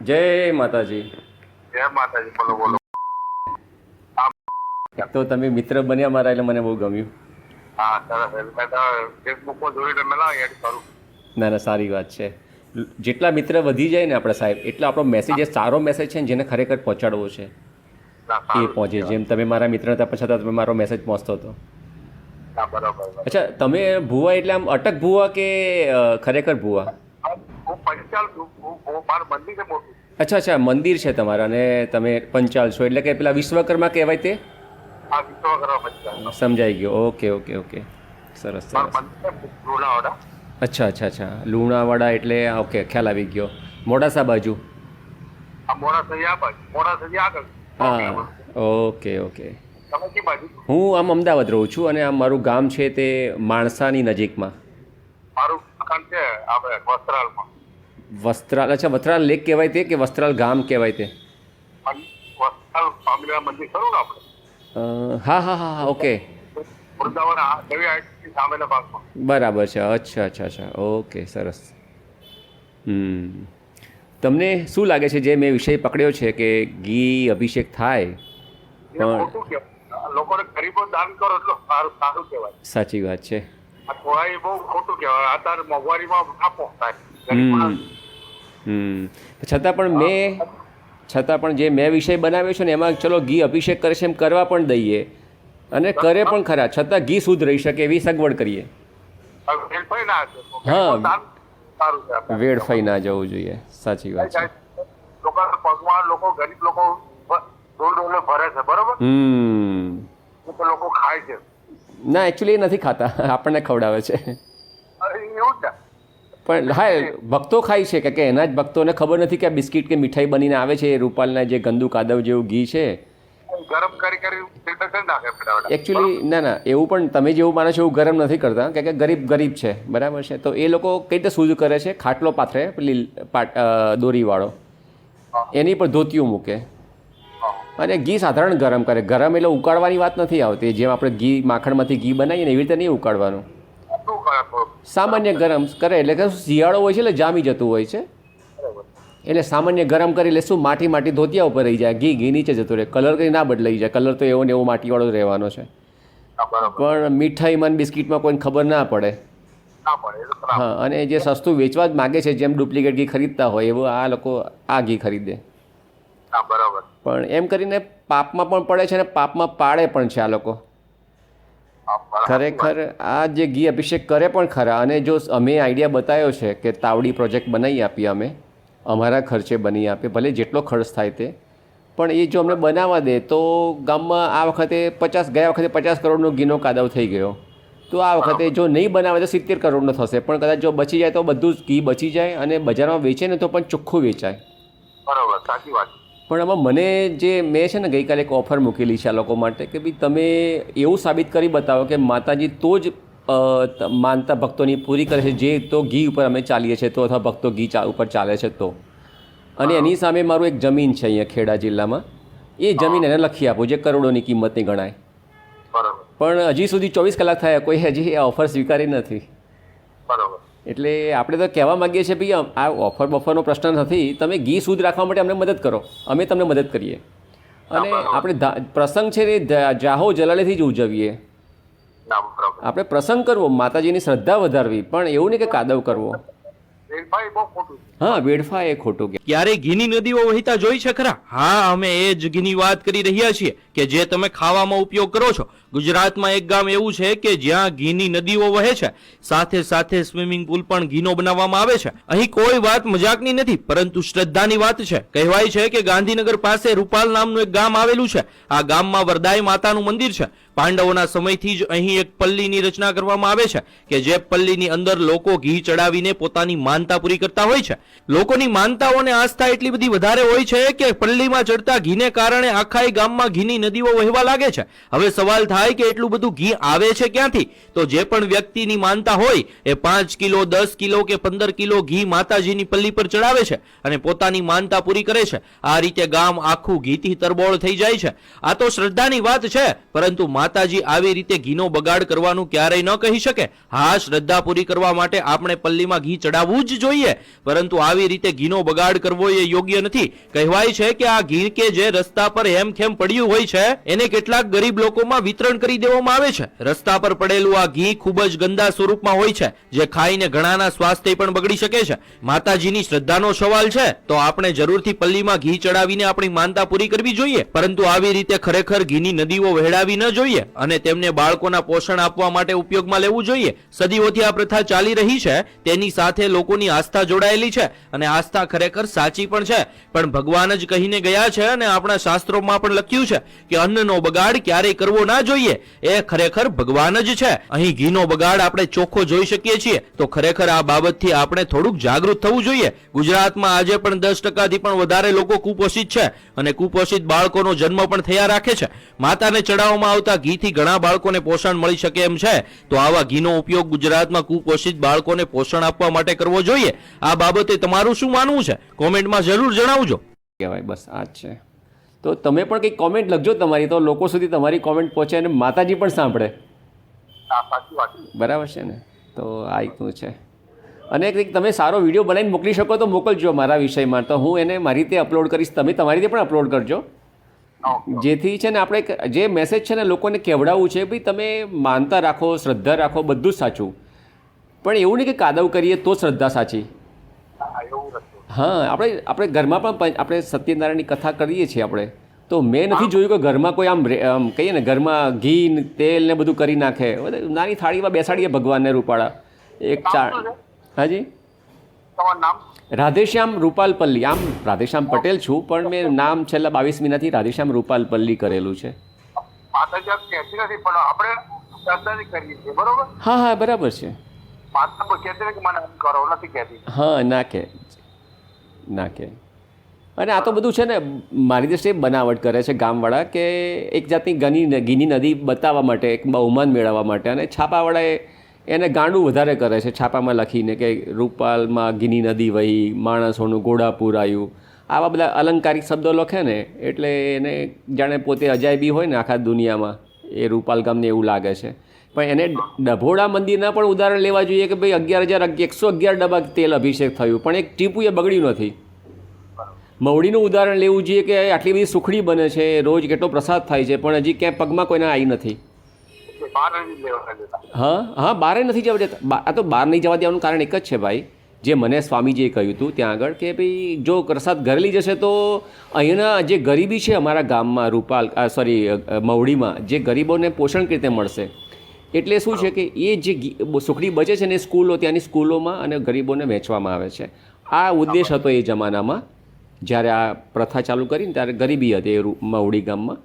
જય માતાજી. જય માતાજી બોલો બોલો. તો તમે મિત્ર બન્યા મારા એટલે મને બહુ ગમ્યું. હા ના ના સારી વાત છે. જેટલા મિત્ર વધી જાય ને આપણે સાહેબ એટલા આપણો મેસેજ એ સારો મેસેજ છે ને જેને ખરેખર પહોંચાડવો છે. એ પહોંચે. જેમ તમે મારા મિત્ર હતા પછી તમે મારો મેસેજ પહોંચતો હતો. હા બરાબર બરાબર. અચ્છા તમે ભૂવા એટલે આમ અટક ભૂવા કે ખરેખર ભૂવા? પંચાલ હું હું- મંદિર છે મોટું. અચ્છા અચ્છા મંદિર છે તમારા અને તમે પંચાલ છો. એટલે કે પેલા વિશ્વકર્મા કહેવાય તે? આ વિશ્વકર્મા પંચાલ. સમજાઈ ગયો. Okay okay okay. સરસ સરસ. લુણાવાડા. અચ્છા અચ્છા અચ્છા. લુણાવાડા એટલે ઓકે ખ્યાલ આવી ગયો. મોડાસા બાજુ? મોડાસા બાજુ. મોડાસા આગળ. હા. Okay okay. હું આમ અમદાવાદ રહું છું અને આમ મારું ગામ છે તે માણસાની નજીકમાં. મારું મકાન છે આપણે વસ્ત્રાલમાં. વસ્ત્રાલ અચ્છા વસ્ત્રાલ લેક કહેવાય તે કે વસ્ત્રાલ ગામ કહેવાય તે? હા હા હા હા ઓકે. બરાબર છે અચ્છા અચ્છા અચ્છા ઓકે સરસ. હમ. તમને શું લાગે છે જે મેં વિષય પકડ્યો છે કે ઘી અભિષેક થાય પણ લોકોને ગરીબો દાન કરો એટલું સારું સારું કહેવાય. સાચી વાત છે. આ થોડા બહુ ખોટું કહેવાય. અત્યારે મોંઘવારીમાં ના પહોંચાય છતાં પણ મેં છતાં પણ જે મેં વિષય બનાવ્યો છે ને એમાં ચલો ઘી અભિષેક કરે છે એમ કરવા પણ દઈએ. અને કરે પણ ખરા છતાં ઘી શુદ્ધ રહી શકે એવી સગવડ કરીએ. હા. વેડ. વેડફાઈ ના જવું જોઈએ. સાચી વાત છે. પગમાં લોકો ગરીબ લોકો ડોલ ભરે છે બરોબર? હમ. લોકો ખાય છે. ના એકચ્યુઅલી એ નથી ખાતા. આપણને ખવડાવે છે. પણ હા ભક્તો ખાય છે કે એના જ ભક્તોને ખબર નથી કે આ બિસ્કિટ કે મીઠાઈ બનીને આવે છે એ રૂપાલના જે ગંદુ કાદવ જેવું ઘી છે. ગરમ કરી કરી ફિલ્ટર કરી નાખે એકચ્યુઅલી ના ના એવું પણ તમે જેવું માનો છો એવું ગરમ નથી કરતા. કે કે ગરીબ ગરીબ છે બરાબર છે? તો એ લોકો કઈ રીતે સૂઝ કરે છે? ખાટલો પાથરે પેલી પાટ દોરીવાળો. એની પર ધોતિયું મૂકે. અને ઘી સાધારણ ગરમ કરે. ગરમ એટલે ઉકાળવાની વાત નથી આવતી. જેમ આપણે ઘી માખણમાંથી ઘી બનાવીએ ને એવી રીતે નહીં ઉકાળવાનું? સામાન્ય ગરમ કરે એટલે કે શિયાળો હોય છે એટલે જામી જતું હોય છે. બરાબર. એટલે સામાન્ય ગરમ કરી એટલે શું માટી માટી ધોતિયા ઉપર રહી જાય ઘી ઘી નીચે જતું રહે કલર કંઈ ના બદલાઈ જાય કલર તો એવો ને એવો માટીવાળો જ રહેવાનો છે. પણ મીઠાઈમાં બિસ્કિટમાં કોઈને ખબર ના પડે. હા અને જે સસ્તું વેચવા જ માગે છે જેમ ડુપ્લિકેટ ઘી ખરીદતા હોય એવું આ લોકો આ ઘી ખરીદે. હા બરાબર. પણ એમ કરીને પાપમાં પણ પડે છે અને પાપમાં પાડે પણ છે આ લોકો. ખરેખર આ જે ઘી અભિષેક કરે પણ ખરા અને જો અમે આઈડિયા બતાવ્યો છે કે તાવડી પ્રોજેક્ટ બનાવી આપીએ અમે, અમારા ખર્ચે બની આપીએ, ભલે જેટલો ખર્ચ થાય તે. પણ એ જો અમને બનાવવા દે તો ગામમાં આ વખતે પચાસ ગયા વખતે પચાસ કરોડનો ઘીનો કાદવ થઈ ગયો. તો આ વખતે જો નહીં બનાવે તો સિત્તેર કરોડનો થશે. પણ કદાચ જો બચી જાય તો બધું જ ઘી બચી જાય અને બજારમાં વેચે ને તો પણ ચોખ્ખું વેચાય. બરાબર, સાચી વાત પણ આમાં મને જે મેં છે ને ગઈકાલે એક ઓફર મૂકેલી છે આ લોકો માટે કે ભાઈ તમે એવું સાબિત કરી બતાવો કે માતાજી તો જ માનતા ભક્તોની પૂરી કરે છે જે તો ઘી ઉપર અમે ચાલીએ છીએ તો અથવા ભક્તો ઘી ચા ઉપર ચાલે છે તો. અને એની સામે મારું એક જમીન છે અહીંયા ખેડા જિલ્લામાં. એ જમીન એને લખી આપો જે કરોડોની કિંમતની ગણાય. બરાબર. પણ હજી સુધી ચોવીસ કલાક થયા કોઈ હજી એ ઓફર સ્વીકારી નથી. બરાબર. એટલે આપણે તો કહેવા માગીએ છીએ ભાઈ આ ઓફર બફરનો પ્રશ્ન નથી. તમે ઘી શુદ્ધ રાખવા માટે અમને મદદ કરો. અમે તમને મદદ કરીએ. અને આપણે પ્રસંગ છે એ જાહો જલાલેથી જ ઉજવીએ. આપણે પ્રસંગ કરવો માતાજીની શ્રદ્ધા વધારવી પણ એવું નહીં કે કાદવ કરવો. ભાઈ બહુ ખોટું હા, વેડફા એ ખોટું કે ક્યારે ઘીની નદીઓ વહેતા જોઈ છે ખરા? હા, અમે એ જ ઘીની વાત કરી રહ્યા છીએ કે જે તમે ખાવામાં ઉપયોગ કરો છો. ગુજરાતમાં એક ગામ એવું છે કે જ્યાં ઘીની નદીઓ વહે છે. સાથે સાથે સ્વિમિંગ પુલ પણ ઘીનો બનાવવામાં આવે છે. અહીં કોઈ વાત મજાકની નથી, પરંતુ શ્રદ્ધાની વાત છે. કહેવાય છે કે ગાંધીનગર પાસે રૂપાલ નામનું એક ગામ આવેલું છે. આ ગામમાં વરદાય માતાનું મંદિર છે. પાંડવોના સમયથી જ અહીં એક પલ્લીની રચના કરવામાં આવે છે કે જે પલ્લીની અંદર લોકો ઘી ચડાવીને પોતાની માનતા પૂરી કરતા હોય છે. લોકોની માનતાઓ અને આસ્થા એટલી બધી વધારે હોય છે કે પલ્લીમાં ચડતા ઘીને કારણે આખા ગામમાં ઘીની નદીઓ વહેવા લાગે છે. હવે સવાલ થાય કે એટલું બધું ઘી આવે છે ક્યાંથી? તો જે પણ વ્યક્તિની માનતા હોય, એ પાંચ કિલો, દસ કિલો કે પંદર કિલો ઘી માતાજીની પલ્લી પર ચડાવે છે અને પોતાની માનતા પૂરી કરે છે. આ રીતે ગામ આખું ઘીથી તરબોળ થઈ જાય છે. આ તો શ્રદ્ધાની વાત છે, પરંતુ માતાજી આવી રીતે ઘીનો બગાડ કરવાનું ક્યારેય ન કહી શકે. હા, શ્રદ્ધા પૂરી કરવા માટે આપણે પલ્લીમાં ઘી ચડાવવું જ જોઈએ, પરંતુ આવી રીતે ઘીનો બગાડ કરવો એ યોગ્ય નથી. કહેવાય છે કે આ ઘી કે જે રસ્તા પર હેમખેમ પડ્યું હોય છે, એને કેટલાક ગરીબ લોકોમાં વિતરણ કરી દેવામાં આવે છે. રસ્તા પર પડેલું આ ઘી ખૂબ જ ગંદા સ્વરૂપમાં હોય છે, જે ખાઈને ઘણાના સ્વાસ્થ્ય પણ બગડી શકે છે. માતાજીની શ્રદ્ધાનો સવાલ છે, તો આપણે જરૂરથી પલ્લીમાં ઘી ચડાવીને આપણી માનતા પૂરી કરવી જોઈએ. પરંતુ આવી રીતે ખરેખર ઘીની નદીઓ વહેડાવી ન જોઈએ અને તેમને બાળકોના પોષણ આપવા માટે ઉપયોગમાં લેવું જોઈએ. સદીઓથી આ પ્રથા ચાલી રહી છે, તેની સાથે લોકોની આસ્થા જોડાયેલી છે. અને આસ્થા ખરેખર સાચી પણ છે. પણ ભગવાન જ કહીને ગયા છે અને આપણા શાસ્ત્રોમાં પણ લખ્યું છે કે અન્નનો બગાડ ક્યારેય કરવો ના જોઈએ. એ ખરેખર ભગવાન જ છે. અહીં ઘીનો બગાડ આપણે ચોખ્ખો જોઈ શકીએ છીએ. તો ખરેખર આ બાબતથી આપણે થોડુંક જાગૃત થવું જોઈએ. ગુજરાતમાં આજે પણ દસ ટકાથી પણ વધારે લોકો કુપોષિત છે અને કુપોષિત બાળકોનો જન્મ પણ થયા રાખે છે. માતાને ચડાવવામાં આવતા ઘીથી ઘણા બાળકોને પોષણ મળી શકે એમ છે. તો આવા ઘીનો ઉપયોગ ગુજરાતમાં કુપોષિત બાળકોને પોષણ આપવા માટે કરવો જોઈએ. આ બાબતે તમારું શું માનવું છે? કોમેન્ટમાં જરૂર જણાવજો. કહેવાય બસ આ જ છે. તો તમે પણ કંઈક કોમેન્ટ લખજો તમારી તો લોકો સુધી તમારી કોમેન્ટ પહોંચે અને માતાજી પણ સાંભળે. બરાબર છે ને? તો આ રીતનું છે. અને કંઈક તમે સારો વીડિયો બનાવીને મોકલી શકો તો મોકલજો મારા વિષયમાં. તો હું એને મારી રીતે અપલોડ કરીશ તમે તમારી રીતે પણ અપલોડ કરજો. જેથી છે ને આપણે જે મેસેજ છે ને લોકોને કહેવડાવવું છે ભાઈ તમે માનતા રાખો શ્રદ્ધા રાખો બધું જ સાચું. પણ એવું નહીં કે કાદવ કરીએ તો શ્રદ્ધા સાચી. હા આપણે આપણે ઘરમાં પણ આપણે સત્યનારાયણની કથા કરીએ છીએ આપણે. તો મેં નથી જોયું કે ઘરમાં કોઈ આમ આમ કહીએ ને ઘરમાં ઘી ને તેલ ને બધું કરી નાખે. નાની થાળીમાં બેસાડીએ ભગવાનને રૂપાળા. એક ચા હાજી? તમારું નામ? રાધેશ્યામ રૂપાલપલ્લી. આમ રાધેશ્યામ પટેલ છું પણ મેં નામ છેલ્લા બાવીસ મહિનાથી રાધેશ્યામ રૂપાલપલ્લી કરેલું છે. હા હા બરાબર છે. હા, ના કે ના કે અને આ તો બધું છે ને, મારી દ્રષ્ટિએ બનાવટ કરે છે ગામવાળા કે એક જાતની ગની ગીની નદી બતાવવા માટે, એક બહુમાન મેળવવા માટે અને છાપાવાળાએ એને ગાંડું વધારે કરે છે છાપામાં લખીને કે રૂપાલમાં ગીની નદી વહી, માણસોનું ઘોડાપુર આવ્યું આવા બધા અલંકારિક શબ્દો લખે ને, એટલે એને જાણે પોતે અજાયબી હોય ને આખા દુનિયામાં, એ રૂપાલ ગામને એવું લાગે છે. પણ એને ડભોડા મંદિરના પણ ઉદાહરણ લેવા જોઈએ કે ભાઈ અગિયાર હજાર એકસો અગિયાર ડબ્બા તેલ અભિષેક થયું. પણ એક ટીપું એ બગડ્યું નથી. મવડીનું ઉદાહરણ લેવું જોઈએ કે આટલી બધી સુખડી બને છે, રોજ કેટલો પ્રસાદ થાય છે, પણ હજી ક્યાંય પગમાં કોઈને આવી નથી. બહાર હા હા, બારે નથી જવા દેતા. આ તો બહાર નહીં જવા દેવાનું કારણ એક જ છે ભાઈ. જે મને સ્વામીજીએ કહ્યું હતું ત્યાં આગળ કે ભાઈ, જો પ્રસાદ ઘરે લઈ જશે તો અહીંના જે ગરીબી છે અમારા ગામમાં રૂપાલ સોરી મવડીમાં, જે ગરીબોને પોષણ રીતે મળશે? એટલે શું છે કે એ જે સુખડી બચે છે ને એ સ્કૂલો ત્યાંની સ્કૂલોમાં અને ગરીબોને વેચવામાં આવે છે. આ ઉદ્દેશ હતો એ જમાનામાં જ્યારે આ પ્રથા ચાલુ કરીને ત્યારે ગરીબી હતી એ મવડી ગામમાં.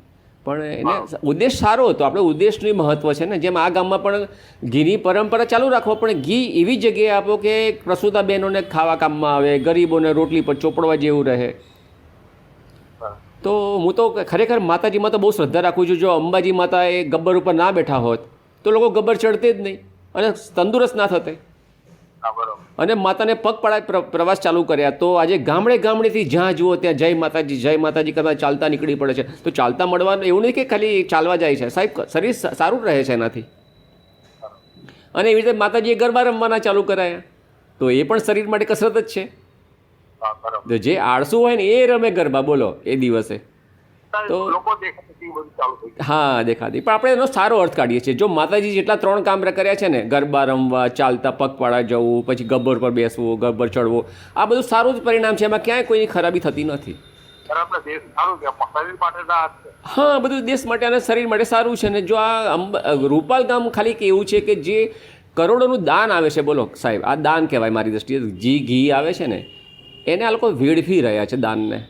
પણ એને ઉદ્દેશ સારો હતો. આપણે ઉદ્દેશનું મહત્વ છે ને. જેમ આ ગામમાં પણ ઘીની પરંપરા ચાલુ રાખો પણ ઘી એવી જગ્યાએ આપો કે પ્રસૂતા બહેનોને ખાવા કામમાં આવે ગરીબોને રોટલી પર ચોપડવા જેવું રહે. તો હું તો ખરેખર માતાજીમાં તો બહુ શ્રદ્ધા રાખું છું. જો અંબાજી માતા એ ગબ્બર ઉપર ના બેઠા હોત તો લોકો ગબ્બર ચડતે જ નહીં. અને તંદુરસ્ત ના થતે. અને માતાને પગ પડાય પ્રવાસ ચાલુ કર્યા. તો આજે ગામડે ગામડેથી જ્યાં જુઓ ત્યાં જય માતાજી જય માતાજી કદાચ ચાલતા નીકળી પડે છે. તો ચાલતા મળવાનું એવું નહીં કે ખાલી ચાલવા જાય છે. સાહેબ શરીર સારું રહે છે એનાથી. અને એવી રીતે માતાજીએ ગરબા રમવાના ચાલુ કરાયા. તો એ પણ શરીર માટે કસરત જ છે. જે આળસુ હોય ને એ રમે ગરબા. બોલો એ દિવસે. તો- હા દેખાતી. પણ આપણે એનો સારો અર્થ કાઢીએ છીએ. જો માતાજી જેટલા ત્રણ કામ કર્યા છે ને ગરબા રમવા ચાલતા પગપાળા જવું પછી ગબ્બર પર બેસવું ગબ્બર ચડવું આ બધું સારું જ પરિણામ છે. એમાં ક્યાંય કોઈની ખરાબી થતી નથી. હા બધું દેશ માટે અને શરીર માટે સારું છે ને જો આ રૂપાલ ગામ ખાલી કે એવું છે કે જે કરોડોનું દાન આવે છે. બોલો સાહેબ આ દાન કહેવાય મારી દ્રષ્ટિએ. જી ઘી આવે છે ને એને આ લોકો વેડફી રહ્યા છે દાનને.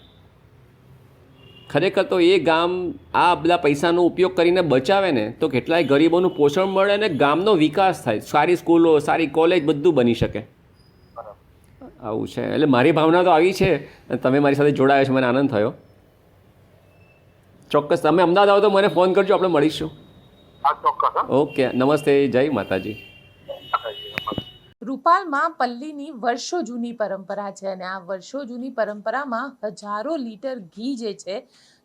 ખરેખર તો એ ગામ આ બધા પૈસાનો ઉપયોગ કરીને બચાવે ને તો કેટલાય ગરીબોનું પોષણ મળે અને ગામનો વિકાસ થાય. સારી સ્કૂલો સારી કોલેજ બધું બની શકે. આવું છે. એટલે મારી ભાવના તો આવી છે. અને તમે મારી સાથે જોડાયા છો મને આનંદ થયો. ચોક્કસ તમે અમદાવાદ આવો તો મને ફોન કરજો આપણે મળીશું. ઓકે નમસ્તે જય માતાજી. રૂપાલમાં પલ્લીની વર્ષો જૂની પરંપરા છે અને આ વર્ષો જૂની પરંપરામાં હજારો લીટર ઘી જે છે,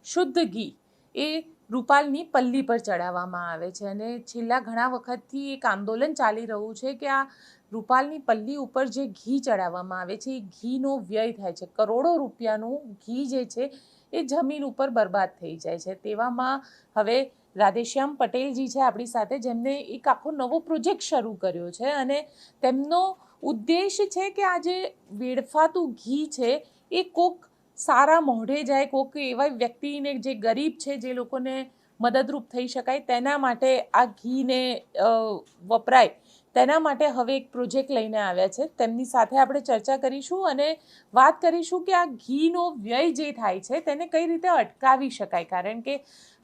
શુદ્ધ ઘી, એ રૂપાલની પલ્લી પર ચડાવવામાં આવે છે. અને છેલ્લા ઘણા વખતથી એક આંદોલન ચાલી રહ્યું છે કે આ રૂપાલની પલ્લી ઉપર જે ઘી ચડાવવામાં આવે છે, એ ઘીનો વ્યય થાય છે. કરોડો રૂપિયાનું ઘી જે છે, એ જમીન ઉપર બરબાદ થઈ જાય છે. તેવામાં હવે રાધેશ્યામ પટેલજી છે આપણી સાથે, જેમને એક આખો નવો પ્રોજેક્ટ શરૂ કર્યો છે અને તેમનો ઉદ્દેશ છે કે આ જે વેડફાતું ઘી છે, એ કોક સારા મોઢે જાય, કોક એવા વ્યક્તિને જે ગરીબ છે, જે લોકોને મદદરૂપ થઈ શકાય, તેના માટે આ ઘીને વપરાય. તેના માટે હવે એક પ્રોજેક્ટ લઈને આવ્યા છે. તેમની સાથે આપણે ચર્ચા કરીશું અને વાત કરીશું કે આ ઘીનો વ્યય જે થાય છે તેને કઈ રીતે અટકાવી શકાય. કારણ કે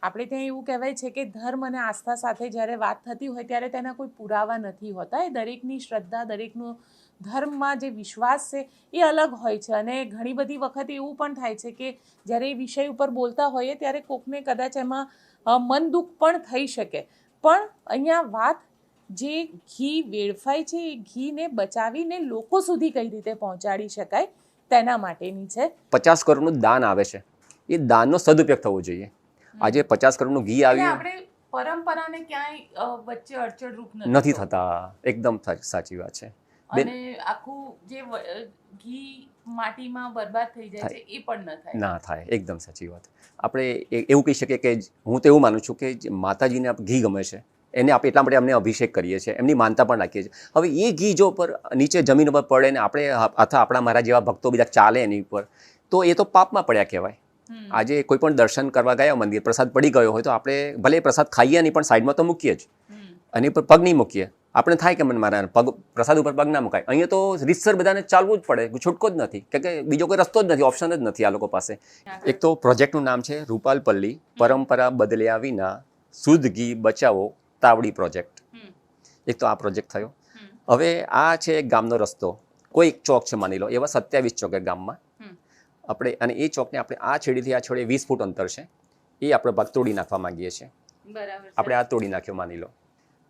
આપણે ત્યાં એવું કહેવાય છે કે ધર્મ અને આસ્થા સાથે જ્યારે વાત થતી હોય ત્યારે તેના કોઈ પુરાવા નથી હોતા. એ દરેકની શ્રદ્ધા, દરેકનો ધર્મમાં જે વિશ્વાસ છે એ અલગ હોય છે. અને ઘણી બધી વખત એવું પણ થાય છે કે જ્યારે એ વિષય ઉપર બોલતા હોઈએ ત્યારે કોકને કદાચ એમાં મન દુઃખ પણ થઈ શકે. પણ અહીંયા વાત જે ઘી વેડફાય છે એ ઘીને બચાવીને લોકો સુધી કઈ રીતે પહોંચાડી શકાય તેના માટેની છે. પચાસ કરોડનું દાન આવે છે. એ દાનનો સદુપયોગ થવો જોઈએ. આજે પચાસ કરોડનું ઘી એટલે આવ્યું. આપણે પરંપરાને ક્યાંય વચ્ચે અડચણ રૂપ નથી થતા. એકદમ સાચી વાત છે. બેન- અને આખું જે ઘી માટીમાં બરબાદ થઈ જાય છે એ પણ ન થાય. ના થાય. એકદમ સાચી વાત. આપણે એ- એવું કહી શકીએ કે હું તો એવું માનું છું કે જે માતાજીને આપ ઘી ગમે છે. એને આપણે એટલા માટે અમને અભિષેક કરીએ છીએ એમની માનતા પણ રાખીએ છીએ. હવે એ ઘી જો પર નીચે જમીન ઉપર પડે ને આપણે અથવા આપણા મારા જેવા ભક્તો બીજા ચાલે એની ઉપર તો એ તો પાપમાં પડ્યા કહેવાય. આજે કોઈ પણ દર્શન કરવા ગયા મંદિર પ્રસાદ પડી ગયો હોય તો આપણે ભલે પ્રસાદ ખાઈએ નહીં પણ સાઈડમાં તો મૂકીએ જ. એની અને પર પગ નહીં મૂકીએ. આપણે થાય કે મને મારા પગ પ્રસાદ ઉપર પગ ના મુકાય. અહીંયા તો રીતસર બધાને ચાલવું જ પડે છૂટકો જ નથી. કે બીજો કોઈ રસ્તો જ નથી ઓપ્શન જ નથી આ લોકો પાસે. એક તો પ્રોજેક્ટનું નામ છે રૂપાલપલ્લી પરંપરા બદલ્યા વિના શુદ્ધ ઘી બચાવો તાવડી પ્રોજેક્ટ. એક તો આ પ્રોજેક્ટ થયો. હવે આ છે એક ગામનો રસ્તો. કોઈ એક ચોક છે માની લો એવા સત્યાવીસ ચોક ગામમાં. આપણે અને એ ચોકને આપણે આ છેડીથી આ છેડે વીસ ફૂટ અંતર છે. એ આપણે ભાગ તોડી નાખવા માંગીએ છીએ. આપણે આ તોડી નાખ્યો માની લો.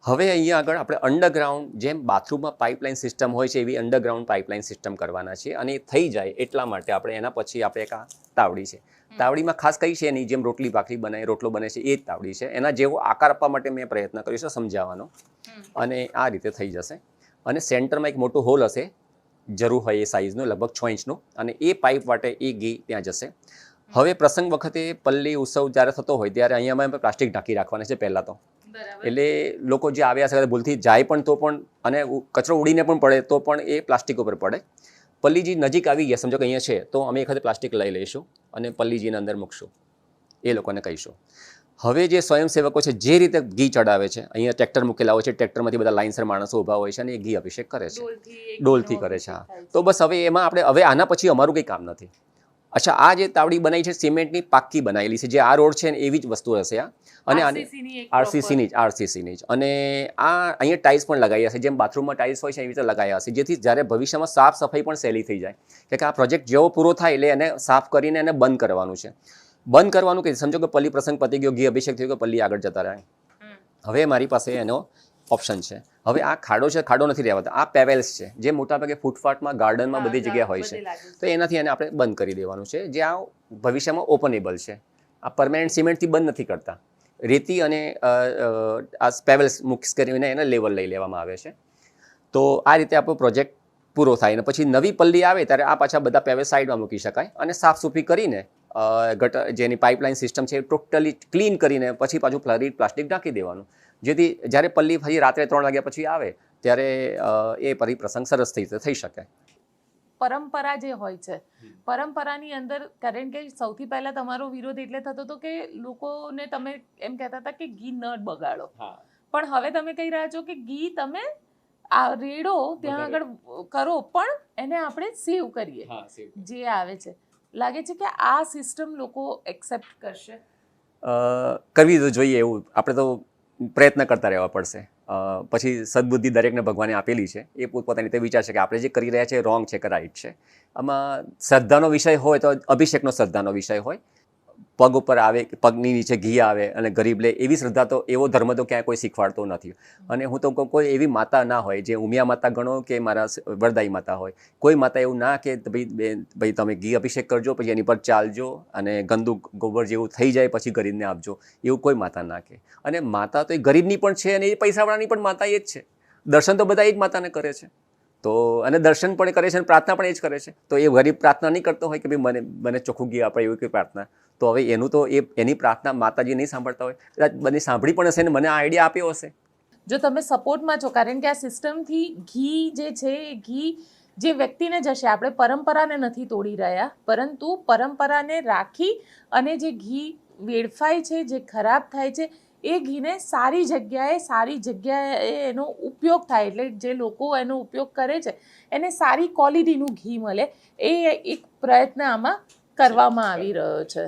હવે અહીંયા આગળ આપણે અંડરગ્રાઉન્ડ જેમ બાથરૂમમાં પાઇપલાઇન સિસ્ટમ હોય છે એવી અંડરગ્રાઉન્ડ પાઇપલાઇન સિસ્ટમ કરવાના છે અને એ થઈ જાય એટલા માટે આપણે એના પછી આપણે એક આ તાવડી છે. તાવડીમાં ખાસ કઈ છે એની જેમ રોટલી ભાખરી બને રોટલો બને છે એ જ તાવડી છે. એના જેવો આકાર આપવા માટે મેં પ્રયત્ન કર્યો છે સમજાવવાનો. અને આ રીતે થઈ જશે. અને સેન્ટરમાં એક મોટો હોલ હશે. જરૂર હોય એ સાઇઝનો લગભગ છ ઇંચનો. અને એ પાઇપ માટે એ ઘી ત્યાં જશે. હવે પ્રસંગ વખતે પલ્લી ઉત્સવ જ્યારે થતો હોય ત્યારે અહીંયા અમે પ્લાસ્ટિક ઢાંકી રાખવાના છે પહેલાં તો. એટલે લોકો જે આવ્યા છે ભૂલથી જાય પણ તો પણ અને કચરો ઉડીને પણ પડે તો પણ એ પ્લાસ્ટિક ઉપર પડે. પલ્લીજી નજીક આવી ગયા સમજો કે અહીંયા છે તો અમે એખાદે પ્લાસ્ટિક લઈ લઈશું. અને પલ્લીજીના અંદર મૂકશું. એ લોકોને કહીશું. હવે જે સ્વયંસેવકો છે જે રીતે ઘી ચડાવે છે અહીંયા ટ્રેક્ટર મૂકેલા હોય છે ટ્રેક્ટરમાંથી બધા લાઇનસર માણસો ઊભા હોય છે અને એ ઘી અભિષેક કરે છે. ડોલથી કરે છે હા. તો બસ હવે એમાં આપણે હવે આના પછી અમારું કંઈ કામ નથી. અચ્છા આ જે તાવડી બનાવી છે સિમેન્ટની પાક્કી બનાવેલી છે. જે આ રોડ છે એવી જ વસ્તુ હશે આ અને આરસીસીની જ આરસીસીની જ. અને આ અહીંયા ટાઇલ્સ પણ લગાવ્યા છે. જેમ બાથરૂમમાં ટાઇલ્સ હોય છે એવી રીતે લગાવ્યા હશે. જેથી જ્યારે ભવિષ્યમાં સાફ સફાઈ પણ સહેલી થઈ જાય. કે કે આ પ્રોજેક્ટ જેવો પૂરો થાય એટલે એને સાફ કરીને એને બંધ કરવાનું છે. બંધ કરવાનું કે સમજો કે પલ્લી પ્રસંગ પતી ગયો ઘી અભિષેક થયો કે પલ્લી આગળ જતા રહે હવે મારી પાસે એનો ઓપ્શન છે. હવે આ ખાડો છે ખાડો નથી રહેવાતો આ પેવેલ્સ છે જે મોટાભાગે ફૂટપાથમાં ગાર્ડનમાં બધી જગ્યાએ હોય છે. તો એનાથી એને આપણે બંધ કરી દેવાનું છે. જે આ ભવિષ્યમાં ઓપનેબલ છે. આ પરમાનન્ટ સિમેન્ટથી બંધ નથી કરતા. રેતી અને આ પેવેલ્સ મિક્સ કરીને એને લેવલ લઈ લેવામાં આવે છે. તો આ રીતે આપણો પ્રોજેક્ટ પૂરો થાય. અને પછી નવી પલ્લી આવે ત્યારે આ પાછા બધા પેવેલ સાઈડમાં મૂકી શકાય. અને સાફ સૂફી કરીને ગટર જેની પાઇપલાઇન સિસ્ટમ છે એ ટોટલી ક્લીન કરીને પછી પાછું ફ્લરી પ્લાસ્ટિક ઢાંકી દેવાનું. જેથી જ્યારે પલ્લી ફરી રાત્રે ત્રણ વાગ્યા પછી આવે ત્યારે એ પરિપ્રસંગ સરસ થઈ થઈ શકે. પરંપરા જે હોય છે પરંપરાની અંદર કારણ કે સૌથી પહેલા તમારો વિરોધ એટલે થતો હતો કે લોકોને તમે એમ કહેતા હતા કે ઘી ન બગાડો. પણ હવે તમે કહી રહ્યા છો કે ઘી તમે આ રેડો ત્યાં આગળ કરો પણ એને આપણે સેવ કરીએ. જે આવે છે. લાગે છે કે આ સિસ્ટમ લોકો એક્સેપ્ટ કરશે? અ, કરવી તો જોઈએ એવું. આપણે તો પ્રયત્ન કરતા રહેવા પડશે. પછી સદબુદ્ધિ દરેકને ભગવાને આપેલી છે. એ પોતપોતાની રીતે વિચારશે કે આપણે જે કરી રહ્યા છે રોંગ છે કે રાઈટ છે. આમાં શ્રદ્ધાનો વિષય હોય તો અભિષેકનો શ્રદ્ધાનો વિષય હોય. પગ ઉપર આવે, પગની નીચે ઘી આવે અને ગરીબ લે, એવી શ્રદ્ધા તો, એવો ધર્મ તો ક્યાંય કોઈ શીખવાડતો નથી. અને હું તો કહું, કોઈ એવી માતા ના હોય, જે ઉમિયા માતા ગણો કે મારા વરદાઈ માતા હોય. કોઈ માતા એવું ના કે, ભાઈ બેન ભાઈ, તમે ઘી અભિષેક કરજો, પછી એની પર ચાલજો અને ગંદુ ગોબર જેવું થઈ જાય, પછી ગરીબને આપજો. એવું કોઈ માતા ના કહે અને માતા તો એ ગરીબની પણ છે અને એ પૈસાવાળાની પણ માતા એ જ છે. દર્શન તો બધા એ જ માતાને કરે છે. તો, અને દર્શન પણ કરે છે અને પ્રાર્થના પણ એ જ કરે છે. તો એ ગરીબ પ્રાર્થના નહીં કરતો હોય કે, ભાઈ, મને મને ચોખ્ખું ઘી આપે, એવી કોઈ પ્રાર્થના. તો હવે એનું તો એ એની પ્રાર્થના માતાજી નહીં સાંભળતા હોય. કદાચ બધી સાંભળી પણ હશે ને મને આઈડિયા આપ્યો હશે. જો તમે સપોર્ટમાં છો, કારણ કે આ સિસ્ટમથી ઘી જે છે, એ ઘી જે વ્યક્તિને જશે, આપણે પરંપરાને નથી તોડી રહ્યા, પરંતુ પરંપરાને રાખી અને જે ઘી વેડફાય છે, જે ખરાબ થાય છે, એ ઘીને સારી જગ્યાએ સારી જગ્યાએ એનો ઉપયોગ થાય, એટલે જે લોકો એનો ઉપયોગ કરે છે, એને સારી ક્વોલિટીનું ઘી મળે, એ એક પ્રયત્ન આમાં કરવામાં આવી રહ્યો છે.